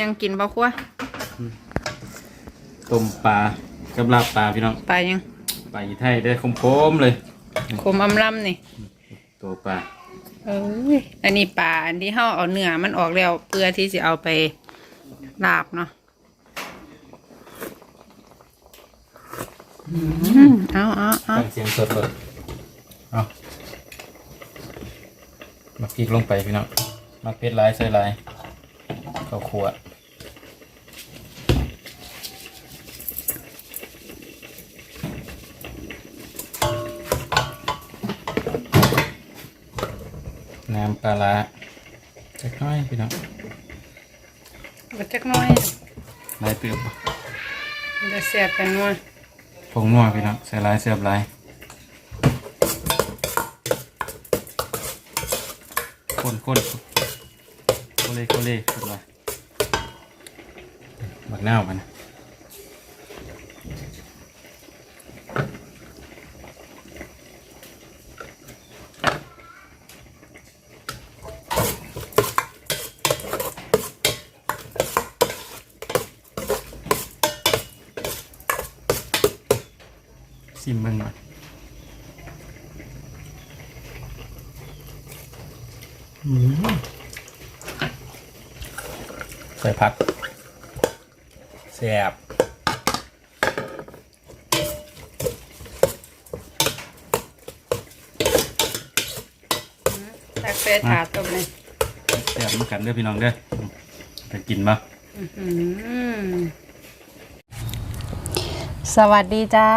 ยังกินบ่คั่วต้มปลากับลาบปลาพี่น้องปลายังปลาอีไทยได้คมๆเลยขมอำลำนี่ตัวปลาเอ้ยอันนี้ปลาอันที่เฮาเอาเนื้อมันออกแล้วเพื่อที่จะเอาไปลาบเนาะอืมเอาเอาเอาฟังเสียงสดเลยเอามาพริกลงไปพี่น้องมาเพชรลายใส่ลายข้าวคั่ว ปลาร้าเล็กน้อยพี่น้องบัจักหน้อยลายเปลือกบ่มันจะแซ่บกันนัวผงนัวพี่น้องใส่ลายเสียบลายคนคนโคเล่โคเล่คนลายบักหน้าวมัน นะซิมเบิ่งหน่อยอืมใส่ผักแซ่บแซ่บเฟสถาต้มเลยแซ่บเหมือนกันเด้อพี่น้องเด้อไปกินมาอืม สวัสดีจ้า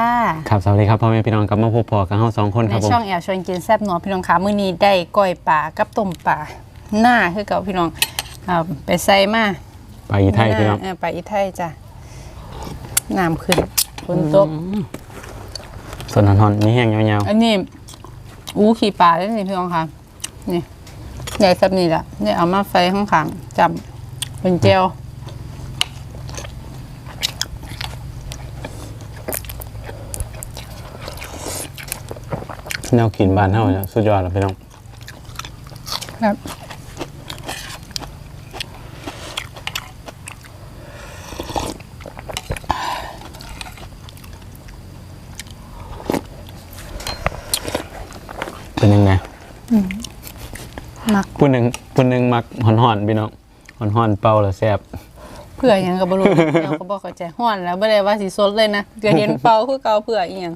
ครับสวัสดีครับพ่อแม่พี่น้องกลับมาพบพอกับเฮาสองคนในครับผมช่องแอลชวนกินแซ่บหนัวพี่น้องขามื้อนี้ได้ก้อยป่ากับต้มป่าหน้าคือเก่าพี่น้องเอาไปใส่มาไปอีไทยพี่น้องเไปอีไทยจ้ะน้ำขึ้นฝนตกส่วนหอนๆมีแห้งยาวอันนี้อู้ขี่ป่าได้นี่พี่น้องค่ะนี่ใหญ่สับนี่แหละนี่เอามาไฟข้างขางๆจับเป็นเจล แนวกินบ้านเฮาเนี่ยสุดยอดแล้วพี่น้องครับเป็นยังไงมักผู้หนึ่งผู้หนึ่งมักหอนๆพี่น้องหอนๆเป่าแล้วแซ่บเผื่อหยังกับบรูเราก็บอกเข้าใจห้อนแล้วไม่ได้ว่าสีสดเลยนะเกิดเห็นเป่าคือเกาเผื่ออีหยัง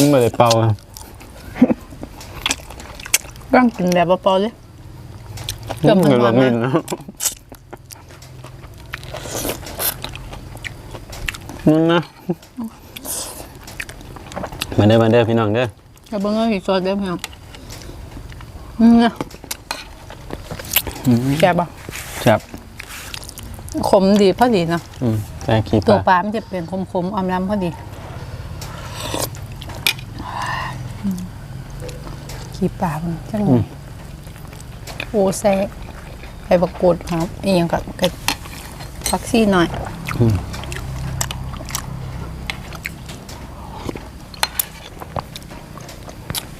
มันบ่ได้เป่าครับร่างกินแบบเปล่าๆเลยเกือบมันเหมือนหวาบะนหมี่มากเนาะนั่นนะมาเด้อมาเด้อพี่น้องเด้อแต่เบิ่งเอาสีสดเด้อพี่น้องอืมนะแซ่บปะครับขมดีพอดีเนาะอืมใส่ขี้ปตัวลาปลามันจะเป็นคมๆออมล้ำพอดี ขี้ปลามันจังเลยโอ้แซ่บไปประกวดครับอีกอย่างกับกับฟักซี่หน่อย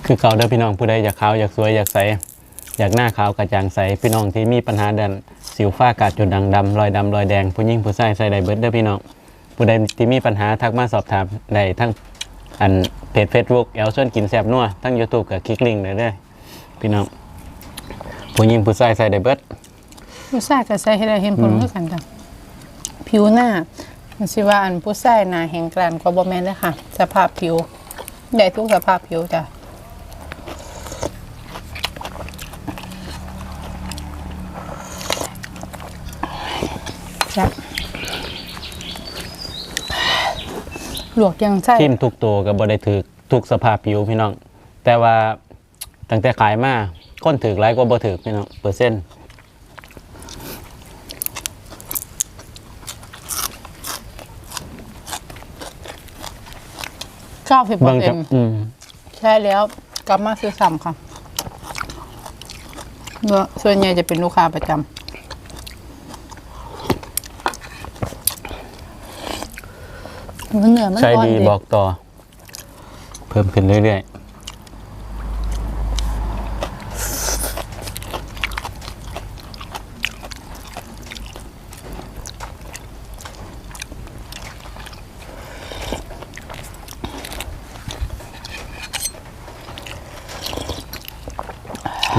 คือเก่าเด้อพี่น้องผู้ใดอยากขาวอยากสวยอยากใสอยากหน้าขาวกระจ่างใสพี่น้องที่มีปัญหาดันสิวฝ้ากาดจุดด่างดำรอยดำรอยแดงผู้หญิงผู้ชายใส่ได้เบิดเด้อพี่น้องผู้ใดที่มีปัญหาทักมาสอบถามได้ทั้ง อันเพจเฟซบุ๊กแอลส่วนกินแซบนัวทั้งยูทูบกับคลิกลิงก์เลยเด้อพี่น้องผู้หญิงผู้ชายใส่ได้เบิดผู้ชายก็ใส่ให้ได้เห็นผลคือกันจ้ะผิวหน้ามันสิว่าอันผู้ชายหน้าแห้งกรันกว่าบ่แม่นเลยค่ะ สภาพผิวได้ทุกสภาพผิวจ้ะจ้ะ ลวกยังใช่ทิมทุกตัวกับบได้ถือทุกสภาพผิวพี่น้อง แต่ว่าตั้งแต่ขายมาก้นถือไรกว่าบ่ถือพี่น้องเปอร์เซ็นต์เก้าสิบเปอเบิ่งร์เซ็จะนต์อืมใช่แล้วกลับมาซื้อซ้ำค่ะเนื้อส่วนใหญ่จะเป็นลูกค้าประจำ เนือมันใช่ดีบอกต่อ เพิ่มขึ้นเรื่อยๆ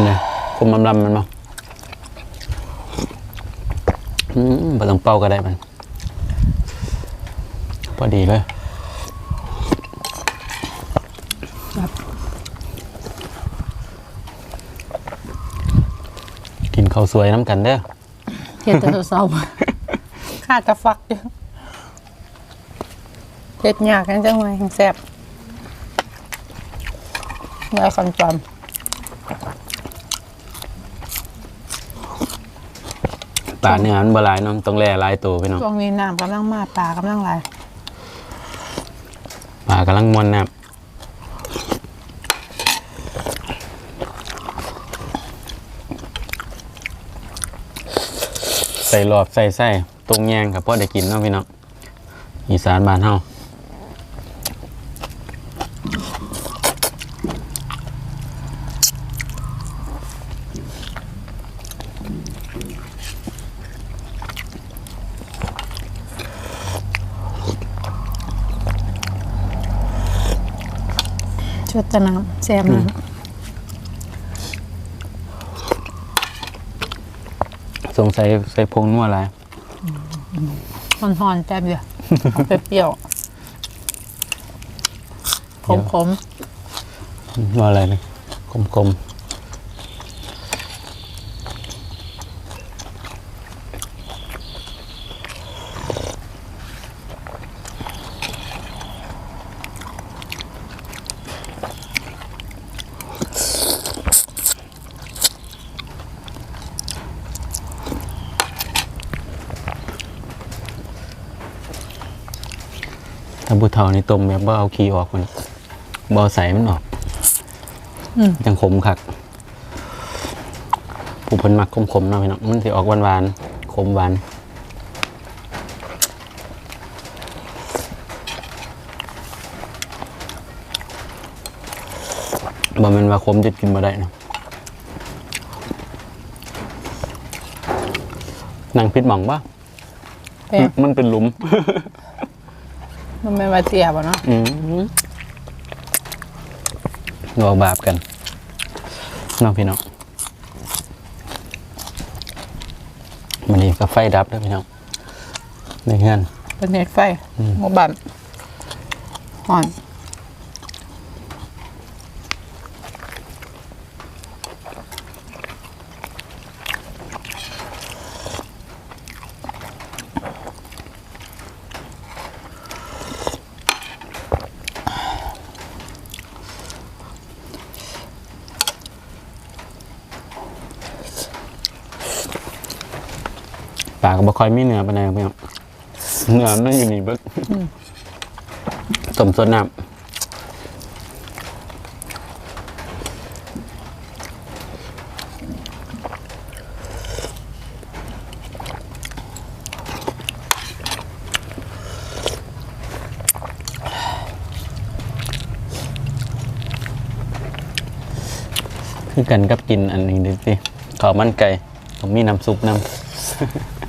นะคุมลำลำมันมาอืมบ่ต้องเป้าก็ได้มัน อดีเลยกินข้าวสวยน้ำกันเด้อเฮ็ดแต่เศร้าๆข้าจะฟักอยู่เฮ็ดยากจังจังเลยแซ่บได้คำจำปลาเนื้อมันบหลายเนาะต้องแล่หลายตัวพี่น้องช่วงนี้น้ำกำลังมาปลากำลังไหลาย ปลากำลังมวนน้ำใส่รอบใส่ไส้ตรงแยงครับพ่อได้กินเนาะพี่น้องอีสานบ้านเฮา ชุดแตะน้ำแซ่บน้สงสัยใส่พงนัวอะไรำหอนๆแซ่บเดียวเอาไปเปรี้ยวขมนัวอะไรเลยกลมๆ ถ้าบุเทานี่ต้มแบบว่าเอาขี้ออกมันบอใส่มันออกอืม จังขมคักผู้เพิ่นมักขมๆเนาะพี่น้องมันสิออกหวานๆขมหวานบ่แม่นว่าขมจะกินบ่ได้เนาะนั่งพิดหม่องปะๆเป็นมันเป็นหลุม มันไม่มาเตียบอะเนาะอืมรอบาปกันน้องพี่น้องมันนี่ก็ไฟดับแล้วพี่น้องในเงื่อนเป็นเน็ตไฟหมบันห่อนาก็บ่ค่อยมีเนื้อปานใดพี่น้องเนื้อมันอยู่นี่เบิดต้มสดน้ำ คือกันกับกินอันนี้ดูสิข้าวมันไก่ต้องมีน้ำซุปน้ำ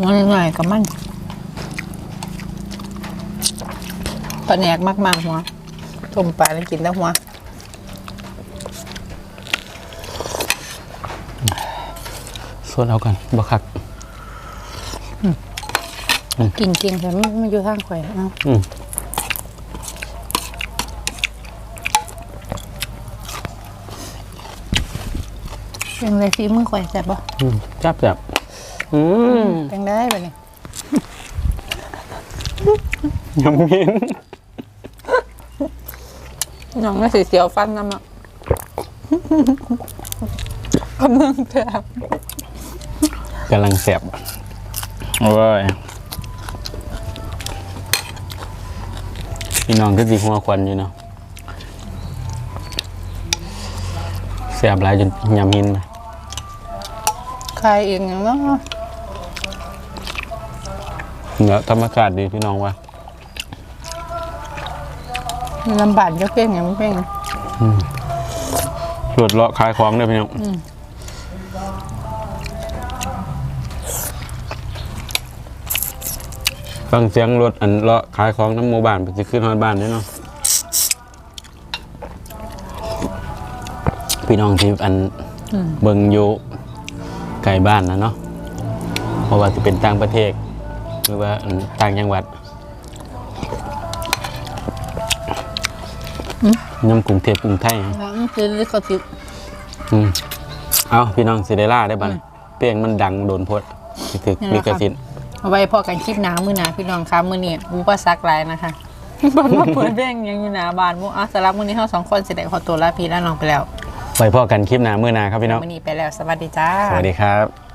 หัวหน่อยๆกับมันปลาแหนกมากๆหัวต้มปลาแล้วกินแล้วหัวสวดเอากันบ่คักกินเก่งแต่ไม่ไม่อยู่ทางข่อยเนาะอืมเป็นไรฟีมือข่อยแซ่บบ่อืมจับจับ อืมเป็นได้แบบนี้ยำมินน้องน่าสีเสียวฟันน้ำอะกำลังแซ่บกำลังแสบโอ้ยพี่น้องก็สิหัวควันอยู่เนาะแสบหลายจนยำหินนะคลายเองอย่างเนาะ เนื้อธรรมชาติดีพี่น้องว่าลำบากก็เก่งอย่างไม่เก่งหลุดเลาะขายของเด้อพี่น้องฟังเสียงรถอันเลาะขายของน้ำหมู่บ้านไปสิขึ้นฮอดบ้านเด้อเนาะพี่น้องที่อันเบิ่งอยู่ไกลบ้านนะเนาะเพราะว่าจะเป็นต่างประเทศ หรือว่าอันต่างจังหวัดน้ำกรุงเทพกรุงไทยแล้วมันคือลิขสิทธิ์อืมเอาพี่น้องสิได้ล่าได้บ้านเปียงมันดังโดนโพดสิถึกนี่แหลิละขค่ะสิทธิ์เอาไว้พอกันคลิปหน้ามือหนาพี่น้องคะมือนี้อุปสรรคหลายนะคะบนมาเปิดเพลงยังอยู่หนาบานมุอะสำหรับมือนี้เราสองคนเสด็จขอตัวลาพี่และน้องไปแล้วไว้พ่อกันคลิปหน้ามื้อหน้าครับพี่น้องมือนี้ไปแล้วสวัสดีจ้า สวัสดีครับ